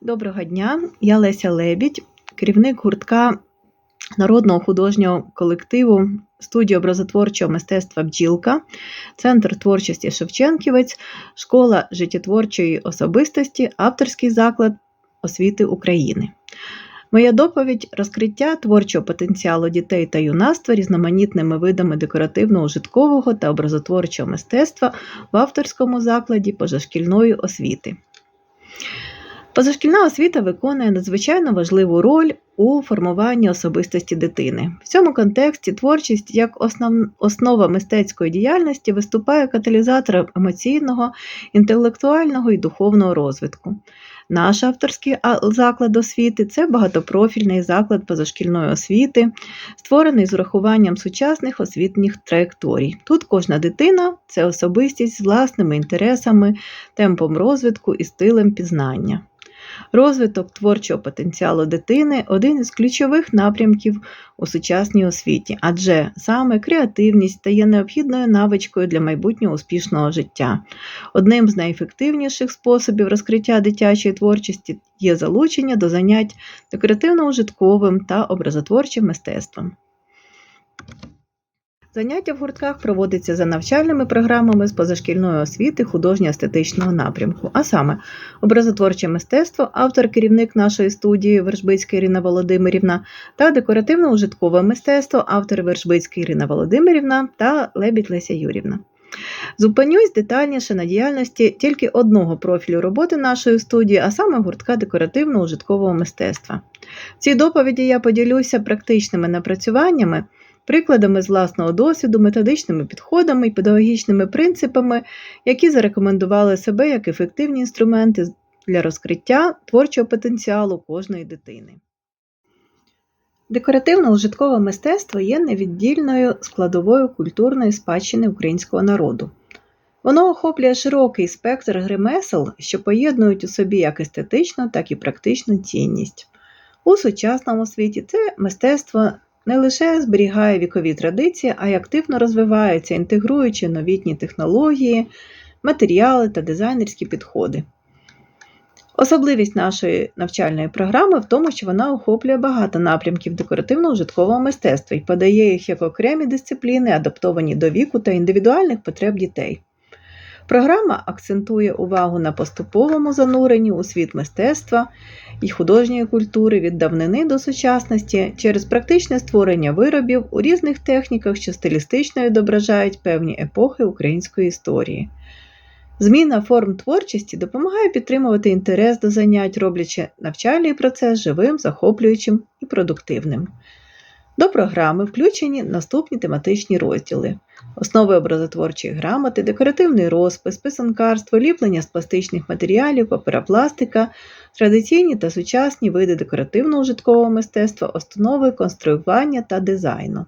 Доброго дня, я Леся Лебідь, керівник гуртка народного художнього колективу студії образотворчого мистецтва Бджілка, Центр творчості Шевченківець, Школа життєтворчої особистості, авторський заклад освіти України. Моя доповідь розкриття творчого потенціалу дітей та юнацтва різноманітними видами декоративно-ужиткового та образотворчого мистецтва в авторському закладі позашкільної освіти. Позашкільна освіта виконує надзвичайно важливу роль у формуванні особистості дитини. В цьому контексті творчість як основ... основа мистецької діяльності виступає каталізатором емоційного, інтелектуального і духовного розвитку. Наш авторський заклад освіти це багатопрофільний заклад позашкільної освіти, створений з урахуванням сучасних освітніх траєкторій. Тут кожна дитина це особистість з власними інтересами, темпом розвитку і стилем пізнання. Розвиток творчого потенціалу дитини один із ключових напрямків у сучасній освіті, адже саме креативність стає необхідною навичкою для майбутнього успішного життя. Одним з найефективніших способів розкриття дитячої творчості є залучення до занять декоративно-ужитковим та образотворчим мистецтвом. Заняття в гуртках проводиться за навчальними програмами з позашкільної освіти художньо-естетичного напрямку, а саме образотворче мистецтво, автор-керівник нашої студії Вершбицька Ірина Володимирівна та декоративно-ужиткове мистецтво, автор Вершбицька Ірина Володимирівна та Лебідь Леся Юрівна. Зупинюсь детальніше на діяльності тільки одного профілю роботи нашої студії, а саме гуртка декоративно-ужиткового мистецтва. В цій доповіді я поділюся практичними напрацюваннями прикладами з власного досвіду, методичними підходами і педагогічними принципами, які зарекомендували себе як ефективні інструменти для розкриття творчого потенціалу кожної дитини. Декоративно-ужиткове мистецтво є невіддільною складовою культурної спадщини українського народу. Воно охоплює широкий спектр гремесел, що поєднують у собі як естетичну, так і практичну цінність. У сучасному світі це мистецтво не лише зберігає вікові традиції, а й активно розвивається, інтегруючи новітні технології, матеріали та дизайнерські підходи. Особливість нашої навчальної програми в тому, що вона охоплює багато напрямків декоративно-ужиткового мистецтва і подає їх як окремі дисципліни, адаптовані до віку та індивідуальних потреб дітей. Програма акцентує увагу на поступовому зануренні у світ мистецтва і художньої культури від давнини до сучасності через практичне створення виробів у різних техніках, що стилістично відображають певні епохи української історії. Зміна форм творчості допомагає підтримувати інтерес до занять, роблячи навчальний процес живим, захоплюючим і продуктивним. До програми включені наступні тематичні розділи: основи образотворчої грамоти, декоративний розпис, писанкарство, ліплення з пластичних матеріалів, паперопластика, традиційні та сучасні види декоративно-ужиткового мистецтва, основи конструювання та дизайну.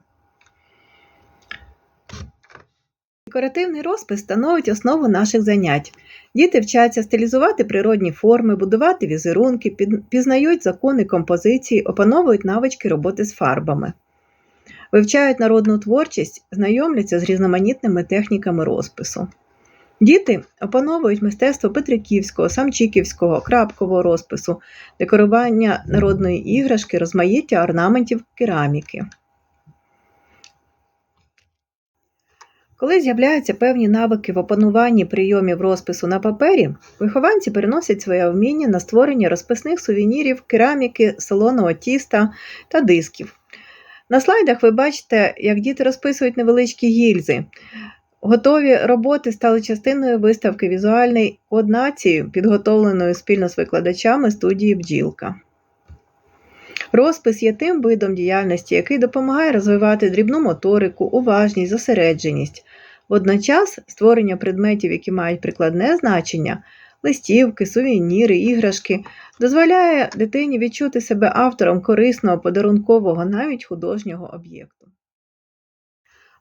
Декоративний розпис становить основу наших занять. Діти вчаться стилізувати природні форми, будувати візерунки, пізнають закони композиції, опановують навички роботи з фарбами, вивчають народну творчість, знайомляться з різноманітними техніками розпису. Діти опановують мистецтво Петриківського, самчиківського, крапкового розпису, декорування народної іграшки, розмаїття орнаментів кераміки. Коли з'являються певні навики в опануванні прийомів розпису на папері, вихованці переносять своє вміння на створення розписних сувенірів, кераміки, солоного тіста та дисків. На слайдах ви бачите, як діти розписують невеличкі гільзи. Готові роботи стали частиною виставки Візуальний код нації, підготовленої спільно з викладачами студії Бджілка. Розпис є тим видом діяльності, який допомагає розвивати дрібну моторику, уважність, зосередженість. Водночас створення предметів, які мають прикладне значення, листівки, сувеніри, іграшки, дозволяє дитині відчути себе автором корисного подарункового, навіть художнього об'єкту.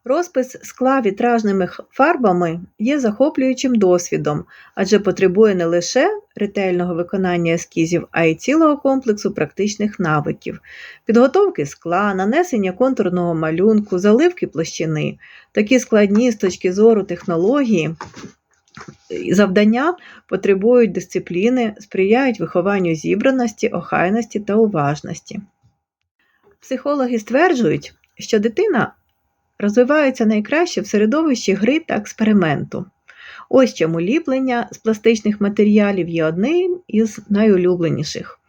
Розпис скла вітражними фарбами є захоплюючим досвідом, адже потребує не лише ретельного виконання ескізів, а й цілого комплексу практичних навиків, підготовки скла, нанесення контурного малюнку, заливки площини. Такі складні з точки зору технології завдання потребують дисципліни, сприяють вихованню зібраності, охайності та уважності. Психологи стверджують, що дитина розвивається найкраще в середовищі гри та експерименту. Ось чому ліплення з пластичних матеріалів є одним із найулюбленіших.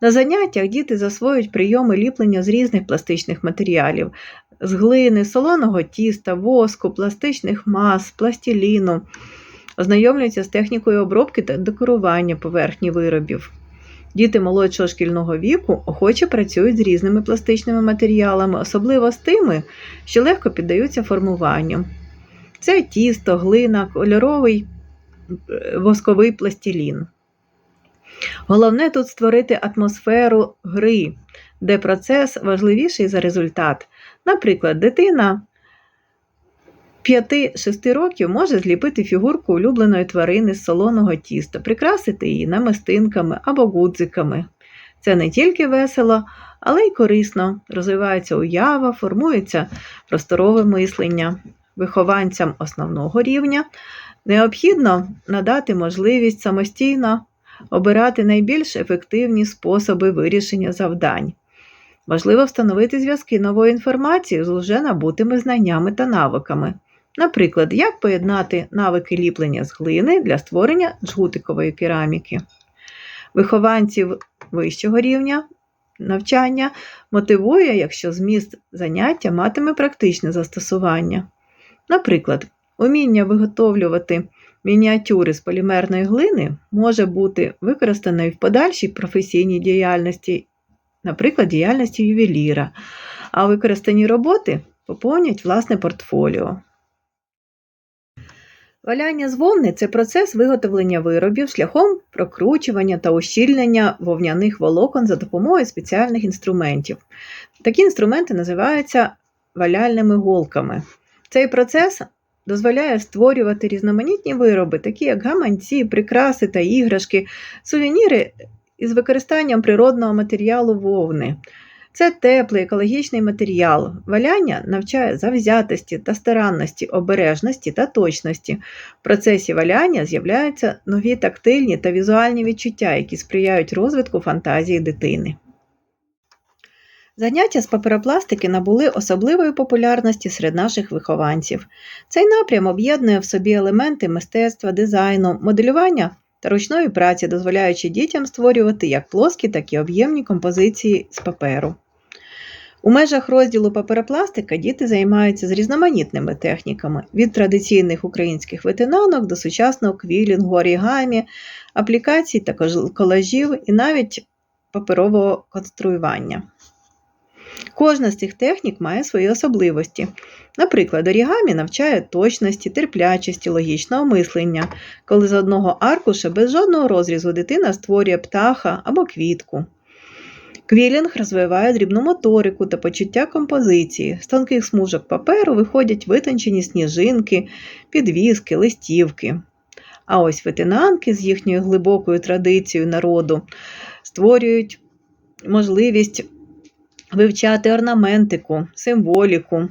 На заняттях діти засвоюють прийоми ліплення з різних пластичних матеріалів, з глини, солоного тіста, воску, пластичних мас, пластиліну, ознайомлюються з технікою обробки та декорування поверхні виробів. Діти молодшого шкільного віку охоче працюють з різними пластичними матеріалами, особливо з тими, що легко піддаються формуванню. Це тісто, глина, кольоровий е, восковий пластилін. Головне тут створити атмосферу гри, де процес важливіший за результат. Наприклад, дитина 5-6 років може зліпити фігурку улюбленої тварини з солоного тіста, прикрасити її намистинками або гудзиками. Це не тільки весело, але й корисно. Розвивається уява, формується просторове мислення. Вихованцям основного рівня необхідно надати можливість самостійно обирати найбільш ефективні способи вирішення завдань. Важливо встановити зв'язки нової інформації з уже набутими знаннями та навиками. Наприклад, як поєднати навики ліплення з глини для створення джгутикової кераміки. Вихованців вищого рівня навчання мотивує, якщо зміст заняття матиме практичне застосування. Наприклад, уміння виготовлювати мініатюри з полімерної глини може бути використане в подальшій професійній діяльності, наприклад, діяльності ювеліра, а використані роботи поповнять власне портфоліо. Валяння з вовни це процес виготовлення виробів шляхом прокручування та ущільнення вовняних волокон за допомогою спеціальних інструментів. Такі інструменти називаються валяльними голками. Цей процес дозволяє створювати різноманітні вироби, такі як гаманці, прикраси та іграшки, сувеніри із використанням природного матеріалу вовни. Це теплий екологічний матеріал. Валяння навчає завзятості та старанності, обережності та точності. В процесі валяння з'являються нові тактильні та візуальні відчуття, які сприяють розвитку фантазії дитини. Заняття з паперопластики набули особливої популярності серед наших вихованців. Цей напрям об'єднує в собі елементи мистецтва, дизайну, моделювання та ручної праці, дозволяючи дітям створювати як плоскі, так і об'ємні композиції з паперу. У межах розділу паперопластика діти займаються з різноманітними техніками від традиційних українських витинанок до сучасного квілінгу, орігамі, аплікацій та колажів і навіть паперового конструювання. Кожна з цих технік має свої особливості. Наприклад, орігамі навчає точності, терплячості, логічного мислення, коли з одного аркуша без жодного розрізу дитина створює птаха або квітку. Квілінг розвиває дрібну моторику та почуття композиції. З тонких смужок паперу виходять витончені сніжинки, підвіски, листівки. А ось витинанки з їхньою глибокою традицією народу створюють можливість вивчати орнаментику, символіку,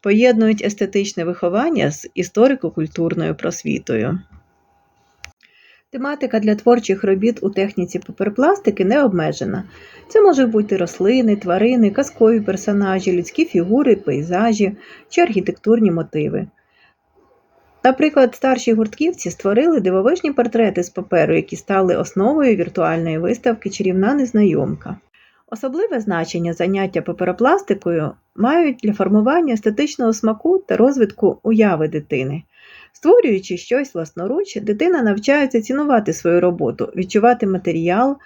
поєднують естетичне виховання з історико-культурною просвітою. Тематика для творчих робіт у техніці паперпластики не обмежена. Це можуть бути рослини, тварини, казкові персонажі, людські фігури, пейзажі чи архітектурні мотиви. Наприклад, старші гуртківці створили дивовижні портрети з паперу, які стали основою віртуальної виставки Чарівна незнайомка. Особливе значення заняття паперопластикою мають для формування естетичного смаку та розвитку уяви дитини. Створюючи щось власноруч, дитина навчається цінувати свою роботу, відчувати матеріал,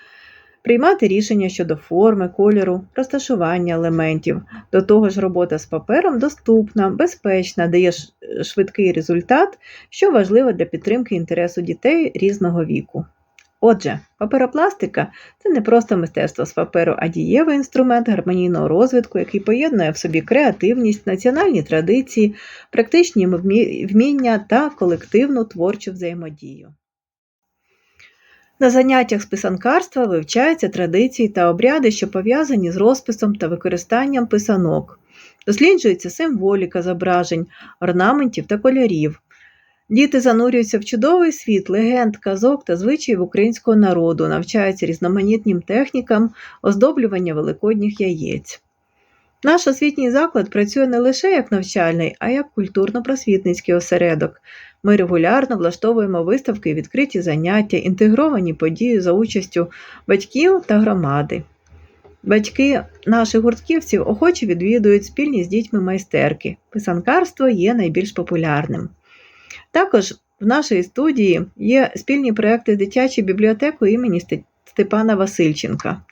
приймати рішення щодо форми, кольору, розташування елементів. До того ж, робота з папером доступна, безпечна, дає швидкий результат, що важливо для підтримки інтересу дітей різного віку. Отже, паперопластика це не просто мистецтво з паперу, а дієвий інструмент гармонійного розвитку, який поєднує в собі креативність, національні традиції, практичні вміння та колективну творчу взаємодію. На заняттях з писанкарства вивчаються традиції та обряди, що пов'язані з розписом та використанням писанок, досліджується символіка зображень, орнаментів та кольорів. Діти занурюються в чудовий світ легенд, казок та звичаїв українського народу, навчаються різноманітним технікам оздоблювання великодніх яєць. Наш освітній заклад працює не лише як навчальний, а як культурно-просвітницький осередок. Ми регулярно влаштовуємо виставки, відкриті заняття, інтегровані події за участю батьків та громади. Батьки наших гуртківців охоче відвідують спільні з дітьми майстерки. Писанкарство є найбільш популярним. Також в нашій студії є спільні проекти з дитячою бібліотекою імені Степана Васильченка.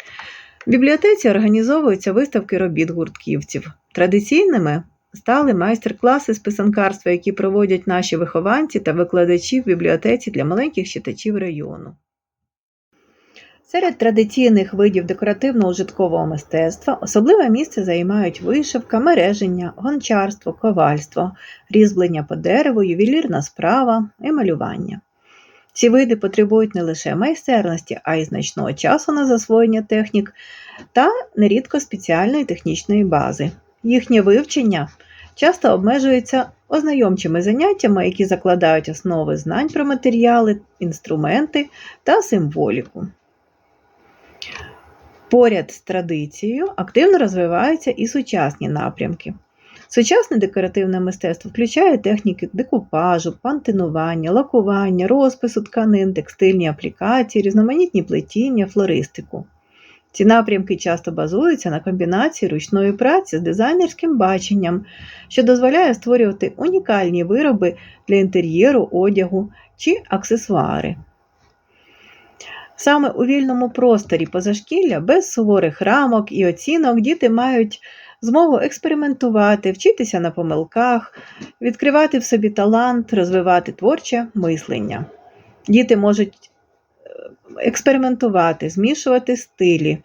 В бібліотеці організовуються виставки робіт гуртківців. Традиційними стали майстер-класи з писанкарства, які проводять наші вихованці та викладачі в бібліотеці для маленьких читачів району. Серед традиційних видів декоративно-ужиткового мистецтва особливе місце займають вишивка, мереження, гончарство, ковальство, різьблення по дереву, ювелірна справа і малювання. Ці види потребують не лише майстерності, а й значного часу на засвоєння технік та нерідко спеціальної технічної бази. Їхнє вивчення часто обмежується ознайомчими заняттями, які закладають основи знань про матеріали, інструменти та символіку. Поряд з традицією активно розвиваються і сучасні напрямки. Сучасне декоративне мистецтво включає техніки декупажу, пантинування, лакування, розпису тканин, текстильні аплікації, різноманітні плетіння, флористику. Ці напрямки часто базуються на комбінації ручної праці з дизайнерським баченням, що дозволяє створювати унікальні вироби для інтер'єру, одягу чи аксесуари. Саме у вільному просторі позашкілля без суворих рамок і оцінок діти мають змогу експериментувати, вчитися на помилках, відкривати в собі талант, розвивати творче мислення. Діти можуть е, експериментувати, змішувати стилі,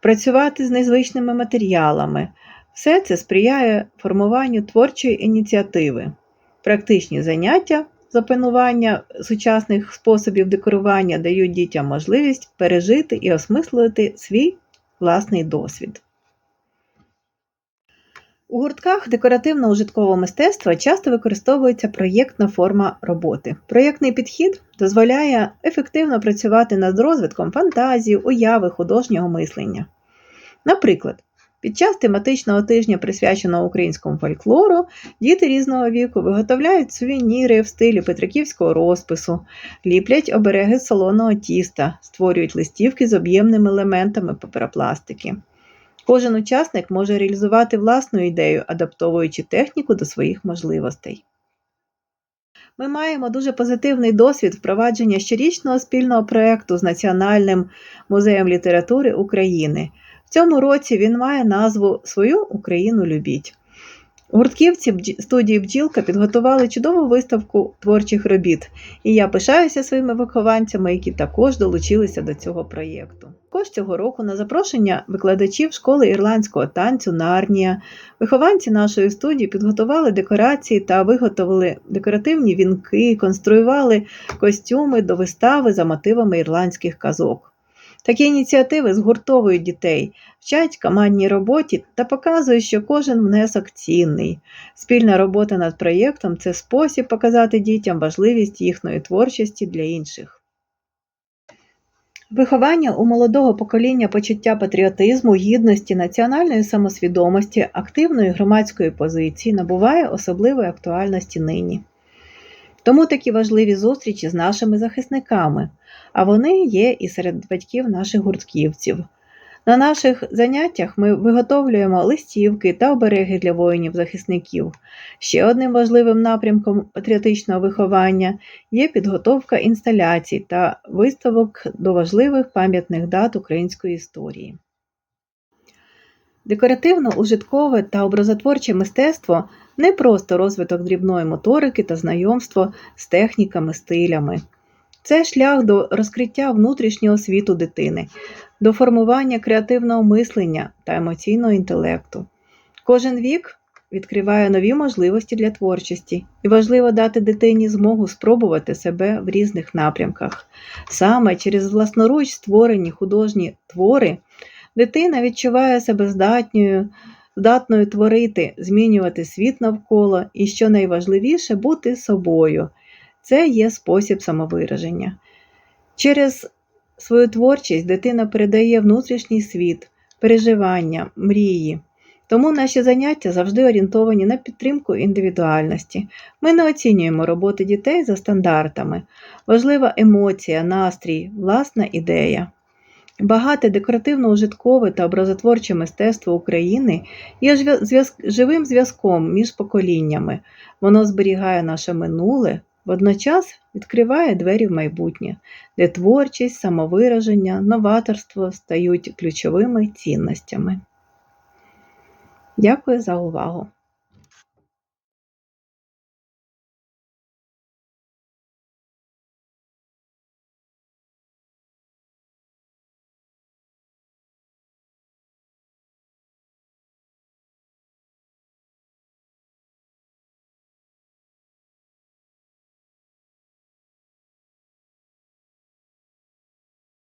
працювати з незвичними матеріалами. Все це сприяє формуванню творчої ініціативи. Практичні заняття запанування сучасних способів декорування дають дітям можливість пережити і осмислити свій власний досвід. У гуртках декоративно-ужиткового мистецтва часто використовується проєктна форма роботи. Проєктний підхід дозволяє ефективно працювати над розвитком фантазії, уяви, художнього мислення. Наприклад, під час тематичного тижня, присвяченого українському фольклору, діти різного віку виготовляють сувеніри в стилі петриківського розпису, ліплять обереги солоного тіста, створюють листівки з об'ємними елементами паперопластики. Кожен учасник може реалізувати власну ідею, адаптовуючи техніку до своїх можливостей. Ми маємо дуже позитивний досвід впровадження щорічного спільного проєкту з Національним музеєм літератури України цьому році він має назву Свою Україну любіть. Гуртківці студії Бджілка підготували чудову виставку творчих робіт, і я пишаюся своїми вихованцями, які також долучилися до цього проєкту. Також цього року на запрошення викладачів школи ірландського танцю Нарнія вихованці нашої студії підготували декорації та виготовили декоративні вінки, конструювали костюми до вистави за мотивами ірландських казок. Такі ініціативи згуртовують дітей, вчать командній роботі та показують, що кожен внесок цінний. Спільна робота над проєктом це спосіб показати дітям важливість їхньої творчості для інших. Виховання у молодого покоління почуття патріотизму, гідності, національної самосвідомості, активної громадської позиції набуває особливої актуальності нині. Тому такі важливі зустрічі з нашими захисниками, а вони є і серед батьків наших гуртківців. На наших заняттях ми виготовлюємо листівки та обереги для воїнів-захисників. Ще одним важливим напрямком патріотичного виховання є підготовка інсталяцій та виставок до важливих пам'ятних дат української історії. Декоративно-ужиткове та образотворче мистецтво не просто розвиток дрібної моторики та знайомство з техніками, стилями. Це шлях до розкриття внутрішнього світу дитини, до формування креативного мислення та емоційного інтелекту. Кожен вік відкриває нові можливості для творчості, і важливо дати дитині змогу спробувати себе в різних напрямках. Саме через власноруч створені художні твори дитина відчуває себе здатньою здатною творити, змінювати світ навколо і, що найважливіше, бути собою. Це є спосіб самовираження. Через свою творчість дитина передає внутрішній світ, переживання, мрії. Тому наші заняття завжди орієнтовані на підтримку індивідуальності. Ми не оцінюємо роботи дітей за стандартами. Важлива емоція, настрій, власна ідея. Багате декоративно-ужиткове та образотворче мистецтво України є живим зв'язком між поколіннями. Воно зберігає наше минуле, водночас відкриває двері в майбутнє, де творчість, самовираження, новаторство стають ключовими цінностями. Дякую за увагу!